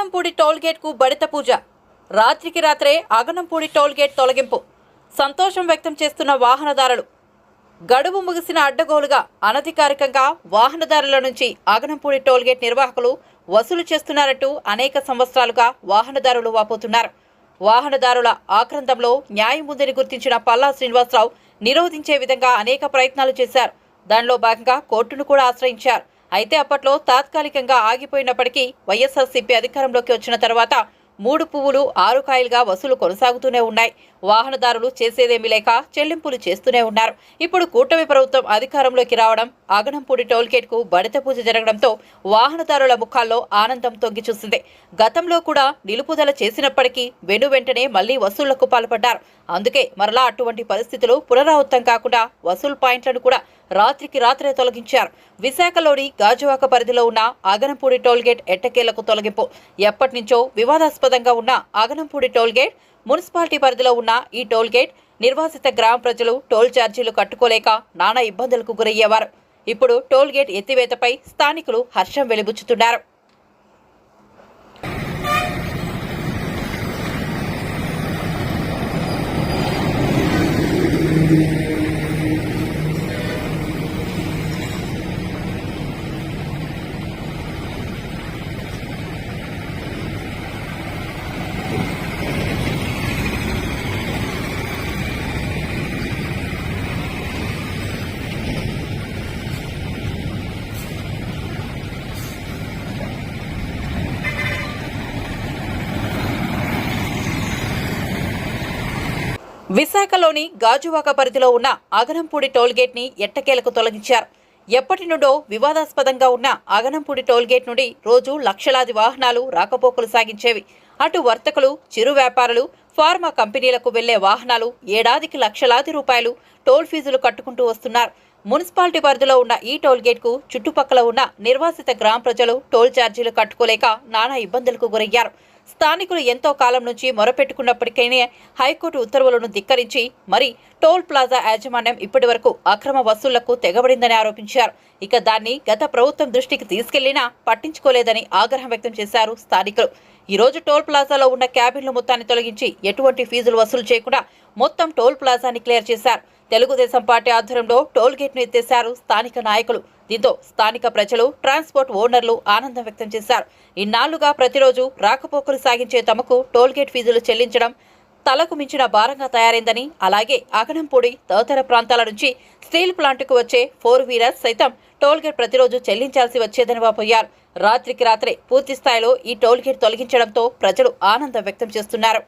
అగనంపూడి టోల్గేట్కు బడిత పూజ. రాత్రికి రాత్రే అగనంపూడి టోల్గేట్ తొలగింపు. సంతోషం వ్యక్తం చేస్తున్న వాహనదారులు. గడువు ముగిసిన అడ్డగోలుగా అనధికారికంగా వాహనదారుల నుంచి ఆగనంపూడి టోల్గేట్ నిర్వాహకులు వసూలు చేస్తున్నారంటూ అనేక సంవత్సరాలుగా వాహనదారులు వాపోతున్నారు. వాహనదారుల ఆక్రందంలో న్యాయం ఉందని గుర్తించిన పల్లా శ్రీనివాసరావు నిరోధించే విధంగా అనేక ప్రయత్నాలు చేశారు. దానిలో భాగంగా కోర్టును కూడా ఆశ్రయించారు. అయితే అప్పట్లో తాత్కాలికంగా ఆగిపోయినప్పటికీ వైఎస్ఆర్సీపీ అధికారంలోకి వచ్చిన తర్వాత మూడు పువ్వులు ఆరు కాయలుగా వసూలు కొనసాగుతూనే ఉన్నాయి. వాహనదారులు చేసేదేమీ లేక చెల్లింపులు చేస్తూనే ఉన్నారు. ఇప్పుడు కూటమి ప్రభుత్వం అధికారంలోకి రావడం అగనంపూడి టోల్గేట్కు బడిత పూజ జరగడంతో వాహనదారుల ముఖాల్లో ఆనందం తొంగి చూసింది. గతంలో కూడా నిలుపుదల చేసినప్పటికీ వెను వెంటనే మళ్ళీ వసూళ్ళకు పాల్పడ్డారు. అందుకే మరలా అటువంటి పరిస్థితులు పునరావృతం కాకుండా వసూలు పాయింట్లను కూడా రాత్రికి రాత్రే తొలగించారు. విశాఖలోని గాజువాక పరిధిలో ఉన్న అగనంపూడి టోల్గేట్ ఎట్టకేలకు తొలగింపు. ఎప్పటి నుంచో వినోదంగా ఉన్న ఆగనంపూడి టోల్గేట్ మున్సిపాలిటీ పరిధిలో ఉన్న ఈ టోల్గేట్ నిర్వాసిత గ్రామ ప్రజలు టోల్ ఛార్జీలు కట్టుకోలేక నానా ఇబ్బందులకు గురయ్యేవారు. ఇప్పుడు టోల్గేట్ ఎత్తివేతపై స్థానికులు హర్షం వెలిబుచ్చుతున్నారు. విశాఖలోని గాజువాక పరిధిలో ఉన్న అగనంపూడి టోల్గేట్ని ఎట్టకేలకు తొలగించారు. ఎప్పటి నుండో వివాదాస్పదంగా ఉన్న అగనంపూడి టోల్గేట్ నుండి రోజు లక్షలాది వాహనాలు రాకపోకలు సాగించేవి. అటు వర్తకులు చిరు వ్యాపారులు ఫార్మా కంపెనీలకు వెళ్ళే వాహనాలు ఏడాదికి లక్షలాది రూపాయలు టోల్ ఫీజులు కట్టుకుంటూ వస్తున్నారు. మున్సిపాలిటీ పరిధిలో ఉన్న ఈ టోల్గేట్కు కు చుట్టుపక్కల ఉన్న నిర్వాసిత గ్రామ ప్రజలు టోల్ ఛార్జీలు కట్టుకోలేక నానా ఇబ్బందులకు గురయ్యారు. స్థానికులు ఎంతో కాలం నుంచి మొరపెట్టుకున్నప్పటికైనా హైకోర్టు ఉత్తర్వులను ధిక్కరించి మరి టోల్ ప్లాజా యాజమాన్యం ఇప్పటి వరకు అక్రమ వసూళ్ళకు తెగబడిందని ఆరోపించారు. ఇక దాన్ని గత ప్రభుత్వం దృష్టికి తీసుకెళ్ళినా పట్టించుకోలేదని ఆగ్రహం వ్యక్తం చేశారు స్థానికులు. ఈ రోజు టోల్ ప్లాజాలో ఉన్న క్యాబిన్లు మొత్తాన్ని తొలగించి ఎటువంటి ఫీజులు వసూలు చేయకుండా మొత్తం టోల్ ప్లాజాని క్లియర్ చేశారు. తెలుగుదేశం పార్టీ ఆధ్వర్యంలో టోల్ గేట్ను ఎత్తేశారు స్థానిక నాయకులు. దీంతో స్థానిక ప్రజలు ట్రాన్స్పోర్ట్ ఓనర్లు ఆనందం వ్యక్తం చేశారు. ఇన్నాళ్ళుగా ప్రతిరోజు రాకపోకలు సాగించే తమకు టోల్గేట్ ఫీజులు చెల్లించడం తలకు మించిన భారంగా తయారైందని అలాగే అగనంపూడి తదితర ప్రాంతాల నుంచి స్టీల్ ప్లాంట్కు వచ్చే ఫోర్ వీలర్స్ సైతం టోల్గేట్ ప్రతిరోజు చెల్లించాల్సి వచ్చేదని వాపోయారు. రాత్రికి రాత్రే పూర్తి స్థాయిలో ఈ టోల్గేట్ తొలగించడంతో ప్రజలు ఆనందం వ్యక్తం చేస్తున్నారు.